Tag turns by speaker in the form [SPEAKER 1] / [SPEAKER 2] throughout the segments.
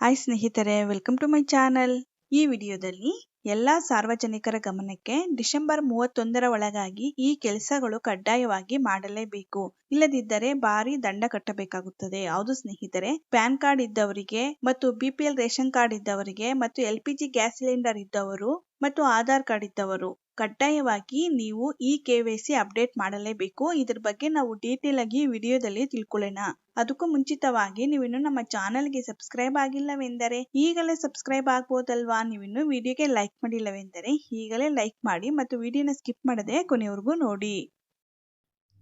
[SPEAKER 1] Hi ಸ್ನೇಹಿತರೆ welcome to my channel ಈ ವಿಡಿಯೋದಲ್ಲಿ ಎಲ್ಲಾ ಸಾರ್ವಜನಿಕರ ಗಮನಕ್ಕೆ ಡಿಸೆಂಬರ್ ಮೂವತ್ತೊಂದರ ಒಳಗಾಗಿ ಈ ಕೆಲಸಗಳು ಕಡ್ಡಾಯವಾಗಿ ಮಾಡಲೇಬೇಕು. ಇಲ್ಲದಿದ್ದರೆ ಭಾರಿ ದಂಡ ಕಟ್ಟಬೇಕಾಗುತ್ತದೆ. ಹೌದು ಸ್ನೇಹಿತರೆ, ಪ್ಯಾನ್ ಕಾರ್ಡ್ ಇದ್ದವರಿಗೆ ಮತ್ತು ಬಿಪಿಎಲ್ ರೇಷನ್ ಕಾರ್ಡ್ ಇದ್ದವರಿಗೆ ಮತ್ತು L P G gas cylinder ಇದ್ದವರು ಮತ್ತು ಆಧಾರ್ ಕಾರ್ಡ್ ಇದ್ದವರು. ಕಡ್ಡಾಯವಾಗಿ ನೀವು ಈ ಕೆ ಅಪ್ಡೇಟ್ ಮಾಡಲೇಬೇಕು. ಇದ್ರ ಬಗ್ಗೆ ನಾವು ಡೀಟೇಲ್ ಆಗಿ ವಿಡಿಯೋದಲ್ಲಿ ತಿಳ್ಕೊಳ್ಳೋಣ. ಅದಕ್ಕೂ ಮುಂಚಿತವಾಗಿ ನೀವಿನ್ನು ನಮ್ಮ ಚಾನೆಲ್ಗೆ ಸಬ್ಸ್ಕ್ರೈಬ್ ಆಗಿಲ್ಲವೆಂದರೆ ಈಗಲೇ ಸಬ್ಸ್ಕ್ರೈಬ್ ಆಗ್ಬೋದಲ್ವಾ? ನೀವಿನ್ನು ವಿಡಿಯೋಗೆ ಲೈಕ್ ಮಾಡಿಲ್ಲವೆಂದರೆ ಈಗಲೇ ಲೈಕ್ ಮಾಡಿ ಮತ್ತು ವಿಡಿಯೋನ ಸ್ಕಿಪ್ ಮಾಡದೆ ಕೊನೆವರೆಗೂ ನೋಡಿ.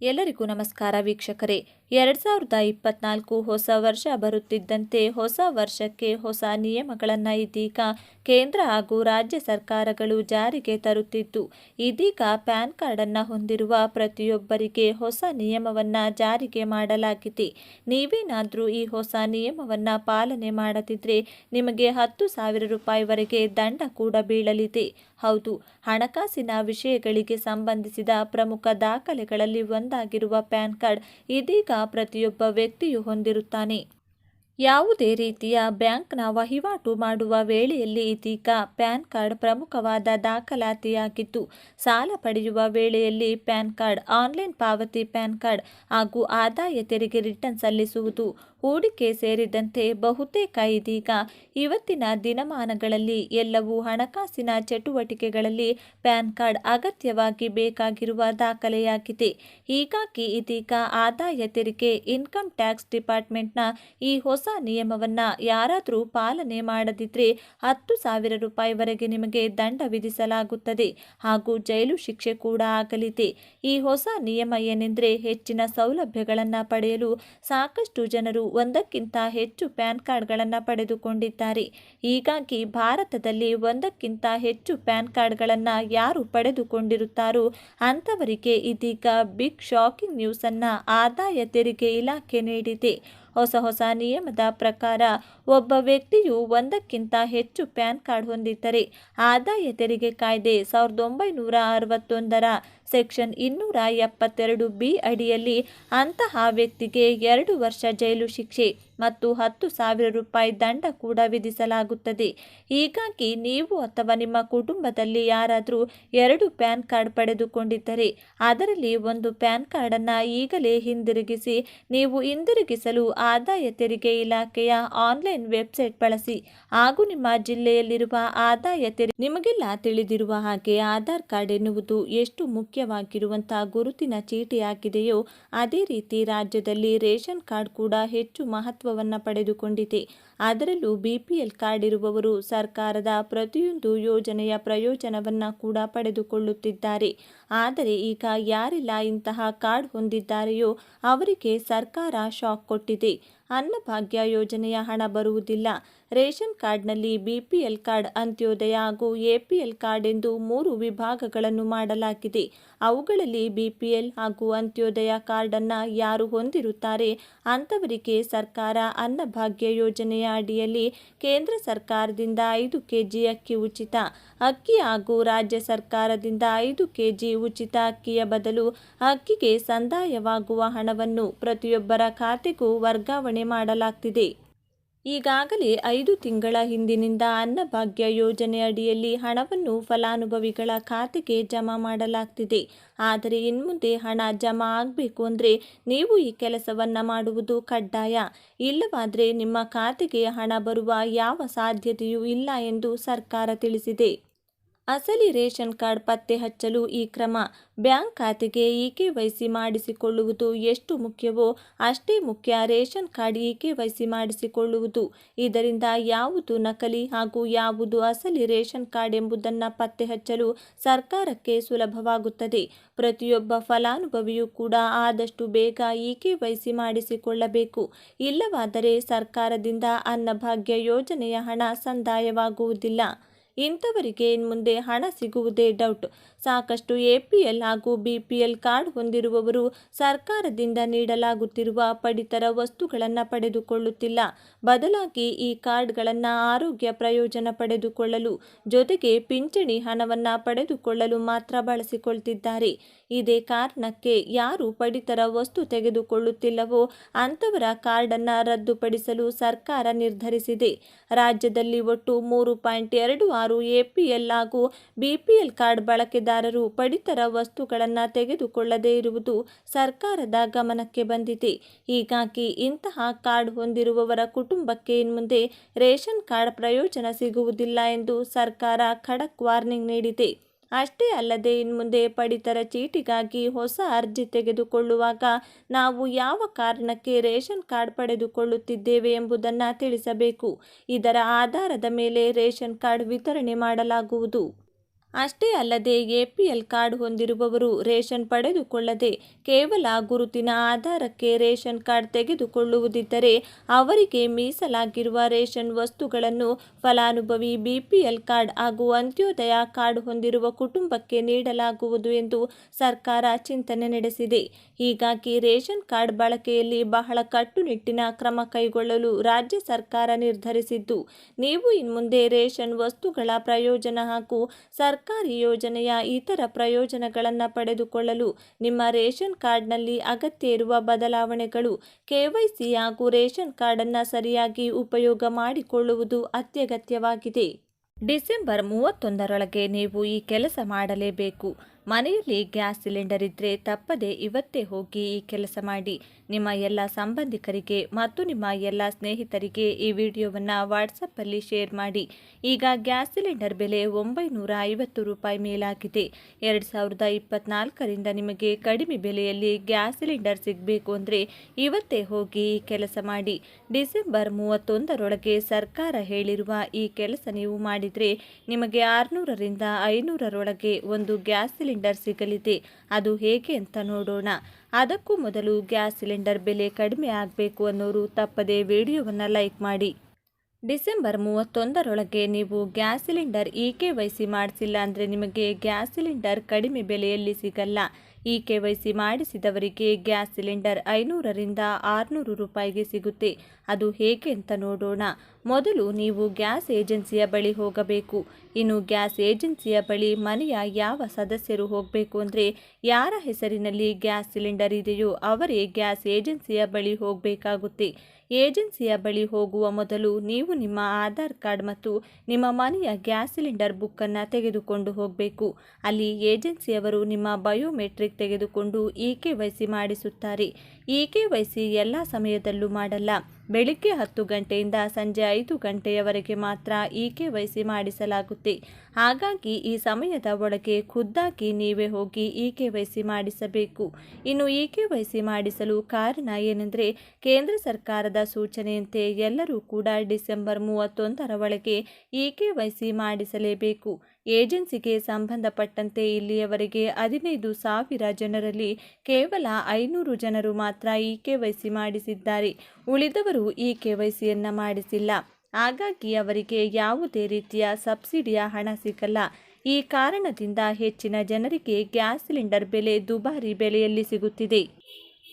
[SPEAKER 2] ಎಲ್ಲರಿಗೂ ನಮಸ್ಕಾರ ವೀಕ್ಷಕರೇ. ಎರಡು ಸಾವಿರದ ಇಪ್ಪತ್ನಾಲ್ಕು ಹೊಸ ವರ್ಷ ಬರುತ್ತಿದ್ದಂತೆ ಹೊಸ ವರ್ಷಕ್ಕೆ ಹೊಸ ನಿಯಮಗಳನ್ನು ಇದೀಗ ಕೇಂದ್ರ ಹಾಗೂ ರಾಜ್ಯ ಸರ್ಕಾರಗಳು ಜಾರಿಗೆ ತರುತ್ತಿದ್ದು, ಇದೀಗ ಪ್ಯಾನ್ ಕಾರ್ಡನ್ನು ಹೊಂದಿರುವ ಪ್ರತಿಯೊಬ್ಬರಿಗೆ ಹೊಸ ನಿಯಮವನ್ನು ಜಾರಿಗೆ ಮಾಡಲಾಗಿದೆ. ನೀವೇನಾದರೂ ಈ ಹೊಸ ನಿಯಮವನ್ನು ಪಾಲನೆ ಮಾಡದಿದ್ದರೆ ನಿಮಗೆ ಹತ್ತು ಸಾವಿರ ರೂಪಾಯಿವರೆಗೆ ದಂಡ ಕೂಡ ಬೀಳಲಿದೆ. ಹೌದು, ಹಣಕಾಸಿನ ವಿಷಯಗಳಿಗೆ ಸಂಬಂಧಿಸಿದ ಪ್ರಮುಖ ದಾಖಲೆಗಳಲ್ಲಿ ಒಂದಾಗಿರುವ ಪ್ಯಾನ್ ಕಾರ್ಡ್ ಇದೀಗ ಪ್ರತಿಯೊಬ್ಬ ವ್ಯಕ್ತಿಯು ಹೊಂದಿರುತ್ತಾನೆ. ಯಾವುದೇ ರೀತಿಯ ಬ್ಯಾಂಕ್ನ ವಹಿವಾಟು ಮಾಡುವ ವೇಳೆಯಲ್ಲಿ ಇದೀಗ ಪ್ಯಾನ್ ಕಾರ್ಡ್ ಪ್ರಮುಖವಾದ ದಾಖಲಾತಿಯಾಗಿದ್ದು, ಸಾಲ ಪಡೆಯುವ ವೇಳೆಯಲ್ಲಿ ಪ್ಯಾನ್ ಕಾರ್ಡ್, ಆನ್ಲೈನ್ ಪಾವತಿ ಪ್ಯಾನ್ ಕಾರ್ಡ್ ಹಾಗೂ ಆದಾಯ ತೆರಿಗೆ ರಿಟರ್ನ್ ಸಲ್ಲಿಸುವುದು ಹೂಡಿಕೆ ಸೇರಿದಂತೆ ಬಹುತೇಕ ಇದೀಗ ಇವತ್ತಿನ ದಿನಮಾನಗಳಲ್ಲಿ ಎಲ್ಲವೂ ಹಣಕಾಸಿನ ಚಟುವಟಿಕೆಗಳಲ್ಲಿ ಪ್ಯಾನ್ ಕಾರ್ಡ್ ಅಗತ್ಯವಾಗಿ ಬೇಕಾಗಿರುವ ದಾಖಲೆಯಾಗಿದೆ. ಹೀಗಾಗಿ ಇದೀಗ ಆದಾಯ ತೆರಿಗೆ, ಇನ್ಕಮ್ ಟ್ಯಾಕ್ಸ್ ಡಿಪಾರ್ಟ್ಮೆಂಟ್ನ ಈ ಹೊಸ ನಿಯಮವನ್ನು ಯಾರಾದರೂ ಪಾಲನೆ ಮಾಡದಿದ್ದರೆ ಹತ್ತು ಸಾವಿರ ರೂಪಾಯಿವರೆಗೆ ನಿಮಗೆ ದಂಡ ವಿಧಿಸಲಾಗುತ್ತದೆ ಹಾಗೂ ಜೈಲು ಶಿಕ್ಷೆ ಕೂಡ ಆಗಲಿದೆ. ಈ ಹೊಸ ನಿಯಮ ಏನೆಂದರೆ ಹೆಚ್ಚಿನ ಸೌಲಭ್ಯಗಳನ್ನು ಪಡೆಯಲು ಸಾಕಷ್ಟು ಜನರು ಒಂದಕ್ಕಿಂತ ಹೆಚ್ಚು ಪ್ಯಾನ್ ಕಾರ್ಡ್ಗಳನ್ನು ಪಡೆದುಕೊಂಡಿದ್ದಾರೆ. ಹೀಗಾಗಿ ಭಾರತದಲ್ಲಿ ಒಂದಕ್ಕಿಂತ ಹೆಚ್ಚು ಪ್ಯಾನ್ ಕಾರ್ಡ್ಗಳನ್ನು ಯಾರು ಪಡೆದುಕೊಂಡಿರುತ್ತಾರೋ ಅಂಥವರಿಗೆ ಇದೀಗ ಬಿಗ್ ಶಾಕಿಂಗ್ ನ್ಯೂಸನ್ನು ಆದಾಯ ತೆರಿಗೆ ಇಲಾಖೆ ನೀಡಿದೆ. ಹೊಸ ಹೊಸ ನಿಯಮದ ಪ್ರಕಾರ ಒಬ್ಬ ವ್ಯಕ್ತಿಯು ಒಂದಕ್ಕಿಂತ ಹೆಚ್ಚು ಪ್ಯಾನ್ ಕಾರ್ಡ್ ಹೊಂದಿದ್ದರೆ ಆದಾಯ ತೆರಿಗೆ ಕಾಯ್ದೆ ಸಾವಿರದ ಒಂಬೈನೂರ ಅರವತ್ತೊಂದರ ಸೆಕ್ಷನ್ ಇನ್ನೂರ ಎಪ್ಪತ್ತೆರಡು ಬಿ ಅಡಿಯಲ್ಲಿ ಅಂತಹ ವ್ಯಕ್ತಿಗೆ ಎರಡು ವರ್ಷ ಜೈಲು ಶಿಕ್ಷೆ ಮತ್ತು ಹತ್ತು ಸಾವಿರ ರೂಪಾಯಿ ದಂಡ ಕೂಡ ವಿಧಿಸಲಾಗುತ್ತದೆ. ಹೀಗಾಗಿ ನೀವು ಅಥವಾ ನಿಮ್ಮ ಕುಟುಂಬದಲ್ಲಿ ಯಾರಾದರೂ ಎರಡು ಪ್ಯಾನ್ ಕಾರ್ಡ್ ಪಡೆದುಕೊಂಡಿದ್ದರೆ ಅದರಲ್ಲಿ ಒಂದು ಪ್ಯಾನ್ ಕಾರ್ಡನ್ನು ಈಗಲೇ ಹಿಂದಿರುಗಿಸಿ, ನೀವು ಹಿಂದಿರುಗಿಸಲು ಆದಾಯ ತೆರಿಗೆ ಇಲಾಖೆಯ ಆನ್ಲೈನ್ ವೆಬ್ಸೈಟ್ ಬಳಸಿ, ಹಾಗೂ ನಿಮ್ಮ ಜಿಲ್ಲೆಯಲ್ಲಿರುವ ಆದಾಯ ತೆರಿಗೆ ನಿಮಗೆಲ್ಲ ತಿಳಿದಿರುವ ಹಾಗೆ ಆಧಾರ್ ಕಾರ್ಡ್ ಎನ್ನುವುದು ಎಷ್ಟು ಮುಖ್ಯವಾಗಿರುವಂತಹ ಗುರುತಿನ ಚೀಟಿಯಾಗಿದೆಯೋ ಅದೇ ರೀತಿ ರಾಜ್ಯದಲ್ಲಿ ರೇಷನ್ ಕಾರ್ಡ್ ಕೂಡ ಹೆಚ್ಚು ಮಹತ್ವವನ್ನು ಪಡೆದುಕೊಂಡಿದೆ. ಅದರಲ್ಲೂ ಬಿಪಿಎಲ್ ಕಾರ್ಡ್ ಇರುವವರು ಸರ್ಕಾರದ ಪ್ರತಿಯೊಂದು ಯೋಜನೆಯ ಪ್ರಯೋಜನವನ್ನು ಕೂಡ ಪಡೆದುಕೊಳ್ಳುತ್ತಿದ್ದಾರೆ. ಆದರೆ ಈಗ ಯಾರೆಲ್ಲ ಇಂತಹ ಕಾರ್ಡ್ ಹೊಂದಿದ್ದಾರೆಯೋ ಅವರಿಗೆ ಸರ್ಕಾರ ಶಾಕ್ ಕೊಟ್ಟಿದೆ. ಅನ್ನಭಾಗ್ಯ ಯೋಜನೆಯ ಹಣ ಬರುವುದಿಲ್ಲ. ರೇಷನ್ ಕಾರ್ಡ್ನಲ್ಲಿ B P L card Antyodaya ಹಾಗೂ ಎ ಪಿ ಎಲ್ ಕಾರ್ಡ್ ಎಂದು ಮೂರು ವಿಭಾಗಗಳನ್ನು ಮಾಡಲಾಗಿದೆ. ಅವುಗಳಲ್ಲಿ ಬಿ ಪಿ ಎಲ್ ಹಾಗೂ ಅಂತ್ಯೋದಯ ಕಾರ್ಡನ್ನು ಯಾರು ಹೊಂದಿರುತ್ತಾರೆ ಅಂಥವರಿಗೆ ಸರ್ಕಾರ ಅನ್ನಭಾಗ್ಯ ಯೋಜನೆಯ ಅಡಿಯಲ್ಲಿ ಕೇಂದ್ರ ಸರ್ಕಾರದಿಂದ ಐದು ಕೆಜಿ ಅಕ್ಕಿ ಉಚಿತ, ಅಕ್ಕಿ ಹಾಗೂ ರಾಜ್ಯ ಸರ್ಕಾರದಿಂದ ಐದು ಕೆಜಿ ಉಚಿತ ಅಕ್ಕಿಯ ಬದಲು ಅಕ್ಕಿಗೆ ಸಂದಾಯವಾಗುವ ಹಣವನ್ನು ಪ್ರತಿಯೊಬ್ಬರ ಖಾತೆಗೂ ವರ್ಗಾವಣೆ ಮಾಡಲಾಗ್ತಿದೆ. ಈಗಾಗಲೇ ಐದು ತಿಂಗಳ ಹಿಂದಿನಿಂದ ಅನ್ನಭಾಗ್ಯ ಯೋಜನೆ ಅಡಿಯಲ್ಲಿ ಹಣವನ್ನು ಫಲಾನುಭವಿಗಳ ಖಾತೆಗೆ ಜಮಾ ಮಾಡಲಾಗ್ತಿದೆ. ಆದರೆ ಇನ್ಮುಂದೆ ಹಣ ಜಮಾ ಆಗಬೇಕು ಅಂದರೆ ನೀವು ಈ ಕೆಲಸವನ್ನು ಮಾಡುವುದು ಕಡ್ಡಾಯ. ಇಲ್ಲವಾದರೆ ನಿಮ್ಮ ಖಾತೆಗೆ ಹಣ ಬರುವ ಯಾವ ಸಾಧ್ಯತೆಯೂ ಇಲ್ಲ ಎಂದು ಸರ್ಕಾರ ತಿಳಿಸಿದೆ. ಅಸಲಿ ರೇಷನ್ ಕಾರ್ಡ್ ಪತ್ತೆ ಹಚ್ಚಲು ಈ ಕ್ರಮ. ಬ್ಯಾಂಕ್ ಖಾತೆಗೆ ಇ ಕೆ ವೈಸಿ ಮಾಡಿಸಿಕೊಳ್ಳುವುದು ಎಷ್ಟು ಮುಖ್ಯವೋ ಅಷ್ಟೇ ಮುಖ್ಯ ration card E K Y C ಮಾಡಿಸಿಕೊಳ್ಳುವುದು. ಇದರಿಂದ ಯಾವುದು ನಕಲಿ ಹಾಗೂ ಯಾವುದು ಅಸಲಿ ರೇಷನ್ ಕಾರ್ಡ್ ಎಂಬುದನ್ನು ಪತ್ತೆ ಹಚ್ಚಲು ಸರ್ಕಾರಕ್ಕೆ ಸುಲಭವಾಗುತ್ತದೆ. ಪ್ರತಿಯೊಬ್ಬ ಫಲಾನುಭವಿಯೂ ಕೂಡ ಆದಷ್ಟು ಬೇಗ ಇ ಕೆ ವೈಸಿ ಮಾಡಿಸಿಕೊಳ್ಳಬೇಕು. ಇಲ್ಲವಾದರೆ ಸರ್ಕಾರದಿಂದ ಅನ್ನಭಾಗ್ಯ ಯೋಜನೆಯ ಹಣ ಸಂದಾಯವಾಗುವುದಿಲ್ಲ. ಇಂಥವರಿಗೆ ಮುಂದೆ ಹಣ ಸಿಗುವುದೇ ಡೌಟ್ ಸಾಕಷ್ಟು ಎ ಪಿ ಎಲ್ ಹಾಗೂ ಬಿ ಪಿ ಎಲ್ ಕಾರ್ಡ್ ಹೊಂದಿರುವವರು ಸರ್ಕಾರದಿಂದ ನೀಡಲಾಗುತ್ತಿರುವ ಪಡಿತರ ವಸ್ತುಗಳನ್ನು ಪಡೆದುಕೊಳ್ಳುತ್ತಿಲ್ಲ. ಬದಲಾಗಿ ಈ ಕಾರ್ಡ್ಗಳನ್ನು ಆರೋಗ್ಯ ಪ್ರಯೋಜನ ಪಡೆದುಕೊಳ್ಳಲು ಜೊತೆಗೆ ಪಿಂಚಣಿ ಹಣವನ್ನು ಪಡೆದುಕೊಳ್ಳಲು ಮಾತ್ರ ಬಳಸಿಕೊಳ್ತಿದ್ದಾರೆ. ಇದೇ ಕಾರಣಕ್ಕೆ ಯಾರು ಪಡಿತರ ವಸ್ತು ತೆಗೆದುಕೊಳ್ಳುತ್ತಿಲ್ಲವೋ ಅಂಥವರ ಕಾರ್ಡನ್ನು ರದ್ದುಪಡಿಸಲು ಸರ್ಕಾರ ನಿರ್ಧರಿಸಿದೆ. ರಾಜ್ಯದಲ್ಲಿ ಒಟ್ಟು ಮೂರು ಪಾಯಿಂಟ್ ಎರಡು ಆರು ಎಪಿಎಲ್ ಹಾಗೂ ಬಿಪಿಎಲ್ ಕಾರ್ಡ್ ಬಳಕೆದಾರರು ಪಡಿತರ ವಸ್ತುಗಳನ್ನು ತೆಗೆದುಕೊಳ್ಳದೇ ಇರುವುದು ಸರ್ಕಾರದ ಗಮನಕ್ಕೆ ಬಂದಿದೆ. ಹೀಗಾಗಿ ಇಂತಹ ಕಾರ್ಡ್ ಹೊಂದಿರುವವರ ಕುಟುಂಬಕ್ಕೆ ಇನ್ಮುಂದೆ ರೇಷನ್ ಕಾರ್ಡ್ ಪ್ರಯೋಜನ ಸಿಗುವುದಿಲ್ಲ ಎಂದು ಸರ್ಕಾರ ಖಡಕ್ ವಾರ್ನಿಂಗ್ ನೀಡಿದೆ. ಅಷ್ಟೇ ಅಲ್ಲದೆ ಇನ್ಮುಂದೆ ಪಡಿತರ ಚೀಟಿಗಾಗಿ ಹೊಸ ಅರ್ಜಿ ತೆಗೆದುಕೊಳ್ಳುವಾಗ ನಾವು ಯಾವ ಕಾರಣಕ್ಕೆ ರೇಷನ್ ಕಾರ್ಡ್ ಪಡೆದುಕೊಳ್ಳುತ್ತಿದ್ದೇವೆ ಎಂಬುದನ್ನು ತಿಳಿಸಬೇಕು. ಇದರ ಆಧಾರದ ಮೇಲೆ ರೇಷನ್ ಕಾರ್ಡ್ ವಿತರಣೆ ಮಾಡಲಾಗುವುದು. ಅಷ್ಟೇ ಅಲ್ಲದೆ ಎಪಿಎಲ್ ಕಾರ್ಡ್ ಹೊಂದಿರುವವರು ರೇಷನ್ ಪಡೆದುಕೊಳ್ಳದೆ ಕೇವಲ ಗುರುತಿನ ಆಧಾರಕ್ಕೆ ರೇಷನ್ ಕಾರ್ಡ್ ತೆಗೆದುಕೊಳ್ಳುವುದಿದ್ದರೆ ಅವರಿಗೆ ಮೀಸಲಾಗಿರುವ ರೇಷನ್ ವಸ್ತುಗಳನ್ನು ಫಲಾನುಭವಿ ಬಿಪಿಎಲ್ ಕಾರ್ಡ್ ಹಾಗೂ ಅಂತ್ಯೋದಯ ಕಾರ್ಡ್ ಹೊಂದಿರುವ ಕುಟುಂಬಕ್ಕೆ ನೀಡಲಾಗುವುದು ಎಂದು ಸರ್ಕಾರ ಚಿಂತನೆ ನಡೆಸಿದೆ. ಹೀಗಾಗಿ ರೇಷನ್ ಕಾರ್ಡ್ ಬಳಕೆಯಲ್ಲಿ ಬಹಳ ಕಟ್ಟುನಿಟ್ಟಿನ ಕ್ರಮ ಕೈಗೊಳ್ಳಲು ರಾಜ್ಯ ಸರ್ಕಾರ ನಿರ್ಧರಿಸಿದ್ದು, ನೀವು ಇನ್ಮುಂದೆ ರೇಷನ್ ವಸ್ತುಗಳ ಪ್ರಯೋಜನ ಹಾಗೂ ಸರ್ಕಾರಿ ಯೋಜನೆಯ ಇತರ ಪ್ರಯೋಜನಗಳನ್ನು ಪಡೆದುಕೊಳ್ಳಲು ನಿಮ್ಮ ರೇಷನ್ ಕಾರ್ಡ್ನಲ್ಲಿ ಅಗತ್ಯ ಇರುವ ಬದಲಾವಣೆಗಳು ಕೆವೈಸಿ ಹಾಗೂ ರೇಷನ್ ಕಾರ್ಡನ್ನು ಸರಿಯಾಗಿ ಉಪಯೋಗ ಮಾಡಿಕೊಳ್ಳುವುದು ಅತ್ಯಗತ್ಯವಾಗಿದೆ. ಡಿಸೆಂಬರ್ ಮೂವತ್ತೊಂದರೊಳಗೆ ನೀವು ಈ ಕೆಲಸ ಮಾಡಲೇಬೇಕು. ಮನೆಯಲ್ಲಿ ಗ್ಯಾಸ್ ಸಿಲಿಂಡರ್ ಇದ್ದರೆ ತಪ್ಪದೆ ಇವತ್ತೇ ಹೋಗಿ ಈ ಕೆಲಸ ಮಾಡಿ. ನಿಮ್ಮ ಎಲ್ಲ ಸಂಬಂಧಿಕರಿಗೆ ಮತ್ತು ನಿಮ್ಮ ಎಲ್ಲ ಸ್ನೇಹಿತರಿಗೆ ಈ ವಿಡಿಯೋವನ್ನು ವಾಟ್ಸಪ್ಪಲ್ಲಿ ಶೇರ್ ಮಾಡಿ. ಈಗ ಗ್ಯಾಸ್ ಸಿಲಿಂಡರ್ ಬೆಲೆ ಒಂಬೈನೂರ ಐವತ್ತು ರೂಪಾಯಿ ಮೇಲಾಗಿದೆ. ಎರಡು ಸಾವಿರದ ಇಪ್ಪತ್ನಾಲ್ಕರಿಂದ ನಿಮಗೆ ಕಡಿಮೆ ಬೆಲೆಯಲ್ಲಿ ಗ್ಯಾಸ್ ಸಿಲಿಂಡರ್ ಸಿಗಬೇಕು ಅಂದರೆ ಇವತ್ತೇ ಹೋಗಿ ಈ ಕೆಲಸ ಮಾಡಿ. ಡಿಸೆಂಬರ್ ಮೂವತ್ತೊಂದರೊಳಗೆ ಸರ್ಕಾರ ಹೇಳಿರುವ ಈ ಕೆಲಸ ನೀವು ಮಾಡಿದರೆ ನಿಮಗೆ ಆರುನೂರರಿಂದ ಐನೂರರೊಳಗೆ ಒಂದು ಗ್ಯಾಸ್ ಸಿಲಿಂಡರ್ ಸಿಗಲಿದೆ. ಅದು ಹೇಗೆ ಅಂತ ನೋಡೋಣ. ಅದಕ್ಕೂ ಮೊದಲು ಗ್ಯಾಸ್ ಸಿಲಿಂಡರ್ ಬೆಲೆ ಕಡಿಮೆ ಆಗಬೇಕು ಅನ್ನೋರು ತಪ್ಪದೇ ವಿಡಿಯೋವನ್ನು ಲೈಕ್ ಮಾಡಿ. ಡಿಸೆಂಬರ್ ಮೂವತ್ತೊಂದರೊಳಗೆ ನೀವು gas cylinder E K Y C ಮಾಡಿಸಿಲ್ಲ ಅಂದರೆ ನಿಮಗೆ ಗ್ಯಾಸ್ ಸಿಲಿಂಡರ್ ಕಡಿಮೆ ಬೆಲೆಯಲ್ಲಿ ಸಿಗಲ್ಲ. ಇ ಕೆವೈಸಿ ಮಾಡಿಸಿದವರಿಗೆ ಗ್ಯಾಸ್ ಸಿಲಿಂಡರ್ ಐನೂರರಿಂದ ಆರುನೂರು ರೂಪಾಯಿಗೆ ಸಿಗುತ್ತೆ. ಅದು ಹೇಗೆ ಅಂತ ನೋಡೋಣ. ಮೊದಲು ನೀವು ಗ್ಯಾಸ್ ಏಜೆನ್ಸಿಯ ಬಳಿ ಹೋಗಬೇಕು. ಇನ್ನು ಗ್ಯಾಸ್ ಏಜೆನ್ಸಿಯ ಬಳಿ ಮನೆಯ ಯಾವ ಸದಸ್ಯರು ಹೋಗಬೇಕು ಅಂದರೆ ಯಾರ ಹೆಸರಿನಲ್ಲಿ ಗ್ಯಾಸ್ ಸಿಲಿಂಡರ್ ಇದೆಯೋ ಅವರೇ ಗ್ಯಾಸ್ ಏಜೆನ್ಸಿಯ ಬಳಿ ಹೋಗಬೇಕಾಗುತ್ತೆ. ಏಜೆನ್ಸಿಯ ಬಳಿ ಹೋಗುವ ಮೊದಲು ನೀವು ನಿಮ್ಮ ಆಧಾರ್ ಕಾರ್ಡ್ ಮತ್ತು ನಿಮ್ಮ ಮನೆಯ ಗ್ಯಾಸ್ ಸಿಲಿಂಡರ್ ಬುಕ್ಕನ್ನು ತೆಗೆದುಕೊಂಡು ಹೋಗಬೇಕು. ಅಲ್ಲಿ ಏಜೆನ್ಸಿಯವರು ನಿಮ್ಮ ಬಯೋಮೆಟ್ರಿಕ್ ತೆಗೆದುಕೊಂಡು ಇ ಕೆ ಮಾಡಿಸುತ್ತಾರೆ. ಇ ಕೆ ವೈ ಸಿ ಎಲ್ಲ ಸಮಯದಲ್ಲೂ ಮಾಡಲ್ಲ. ಬೆಳಿಗ್ಗೆ ಹತ್ತು ಗಂಟೆಯಿಂದ ಸಂಜೆ ಐದು ಗಂಟೆಯವರೆಗೆ ಮಾತ್ರ ಇ ಕೆ ವೈ ಸಿ ಮಾಡಿಸಲಾಗುತ್ತೆ. ಹಾಗಾಗಿ ಈ ಸಮಯದ ಒಳಗೆ ಖುದ್ದಾಗಿ ನೀವೇ ಹೋಗಿ ಇ ಕೆ ವೈ ಸಿ ಮಾಡಿಸಬೇಕು. ಇನ್ನು ಇ ಕೆ ವೈ ಸಿ ಮಾಡಿಸಲು ಕಾರಣ ಏನೆಂದರೆ, ಕೇಂದ್ರ ಸರ್ಕಾರದ ಸೂಚನೆಯಂತೆ ಎಲ್ಲರೂ ಕೂಡ ಡಿಸೆಂಬರ್ ಮೂವತ್ತೊಂದರ ಒಳಗೆ ಇ ಕೆ ವೈ ಸಿ ಮಾಡಿಸಲೇಬೇಕು. ಏಜೆನ್ಸಿಗೆ ಸಂಬಂಧಪಟ್ಟಂತೆ ಇಲ್ಲಿಯವರೆಗೆ ಹದಿನೈದು ಸಾವಿರ ಜನರಲ್ಲಿ ಕೇವಲ ಐನೂರು ಜನರು ಮಾತ್ರ ಇ ಕೆ ವೈ ಮಾಡಿಸಿದ್ದಾರೆ. ಉಳಿದವರು ಇ ಕೆ ವೈ ಮಾಡಿಸಿಲ್ಲ. ಹಾಗಾಗಿ ಅವರಿಗೆ ಯಾವುದೇ ರೀತಿಯ ಸಬ್ಸಿಡಿಯ ಹಣ ಸಿಗಲ್ಲ. ಈ ಕಾರಣದಿಂದ ಹೆಚ್ಚಿನ ಜನರಿಗೆ ಗ್ಯಾಸ್ ಸಿಲಿಂಡರ್ ಬೆಲೆ ದುಬಾರಿ ಬೆಲೆಯಲ್ಲಿ ಸಿಗುತ್ತಿದೆ.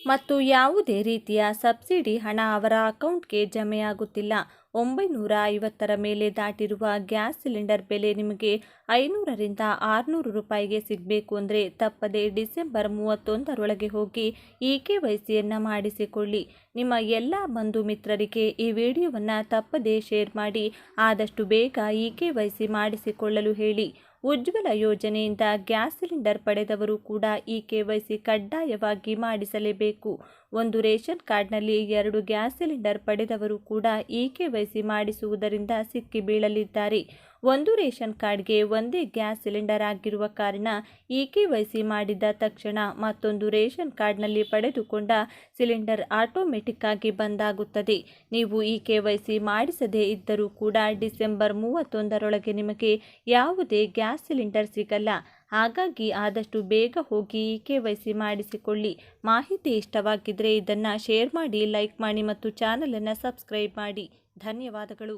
[SPEAKER 2] ಮತ್ತು ಯಾವುದೇ ರೀತಿಯ ಸಬ್ಸಿಡಿ ಹಣ ಅವರ ಅಕೌಂಟ್ಗೆ ಜಮೆಯಾಗುತ್ತಿಲ್ಲ. ಒಂಬೈನೂರ ಐವತ್ತರ ಮೇಲೆ ದಾಟಿರುವ ಗ್ಯಾಸ್ ಸಿಲಿಂಡರ್ ಬೆಲೆ ನಿಮಗೆ ಐನೂರರಿಂದ ಆರುನೂರು ರೂಪಾಯಿಗೆ ಸಿಗಬೇಕು ಅಂದರೆ ತಪ್ಪದೆ ಡಿಸೆಂಬರ್ ಮೂವತ್ತೊಂದರೊಳಗೆ ಹೋಗಿ ಇ ಕೆ ವೈ ಸಿಯನ್ನು ಮಾಡಿಸಿಕೊಳ್ಳಿ. ನಿಮ್ಮ ಎಲ್ಲ ಬಂಧು ಮಿತ್ರರಿಗೆ ಈ ವಿಡಿಯೋವನ್ನು ತಪ್ಪದೇ ಶೇರ್ ಮಾಡಿ, ಆದಷ್ಟು ಬೇಗ ಇ ಕೆ ವೈ ಸಿ ಮಾಡಿಸಿಕೊಳ್ಳಲು ಹೇಳಿ. ಉಜ್ವಲ ಯೋಜನೆಯಿಂದ ಗ್ಯಾಸ್ ಸಿಲಿಂಡರ್ ಪಡೆದವರು ಕೂಡ ಈ ಕೆ ವೈ ಸಿ ಕಡ್ಡಾಯವಾಗಿ ಮಾಡಿಸಲೇಬೇಕು. ಒಂದು ರೇಷನ್ ಕಾರ್ಡ್ನಲ್ಲಿ ಎರಡು ಗ್ಯಾಸ್ ಸಿಲಿಂಡರ್ ಪಡೆದವರು ಕೂಡ ಇ ಕೆ ವೈ ಮಾಡಿಸುವುದರಿಂದ ಸಿಕ್ಕಿ ಬೀಳಲಿದ್ದಾರೆ. ಒಂದು ರೇಷನ್ ಕಾರ್ಡ್ಗೆ ಒಂದೇ ಗ್ಯಾಸ್ ಸಿಲಿಂಡರ್ ಆಗಿರುವ ಕಾರಣ ಇ ಕೆ ವೈ ಮಾಡಿದ ತಕ್ಷಣ ಮತ್ತೊಂದು ರೇಷನ್ ಕಾರ್ಡ್ನಲ್ಲಿ ಪಡೆದುಕೊಂಡ ಸಿಲಿಂಡರ್ ಆಟೋಮೆಟಿಕ್ ಆಗಿ ಬಂದಾಗುತ್ತದೆ. ನೀವು ಇ ಕೆ ವೈ ಮಾಡಿಸದೇ ಇದ್ದರೂ ಕೂಡ ಡಿಸೆಂಬರ್ ಮೂವತ್ತೊಂದರೊಳಗೆ ನಿಮಗೆ ಯಾವುದೇ ಗ್ಯಾಸ್ ಸಿಲಿಂಡರ್ ಸಿಗಲ್ಲ. ಹಾಗಾಗಿ ಆದಷ್ಟು ಬೇಗ ಹೋಗಿ ಕೆ ವೈ ಸಿ ಮಾಡಿಸಿಕೊಳ್ಳಿ. ಮಾಹಿತಿ ಇಷ್ಟವಾಗಿದ್ದರೆ ಇದನ್ನು ಶೇರ್ ಮಾಡಿ, ಲೈಕ್ ಮಾಡಿ ಮತ್ತು ಚಾನಲನ್ನು ಸಬ್ಸ್ಕ್ರೈಬ್ ಮಾಡಿ. ಧನ್ಯವಾದಗಳು.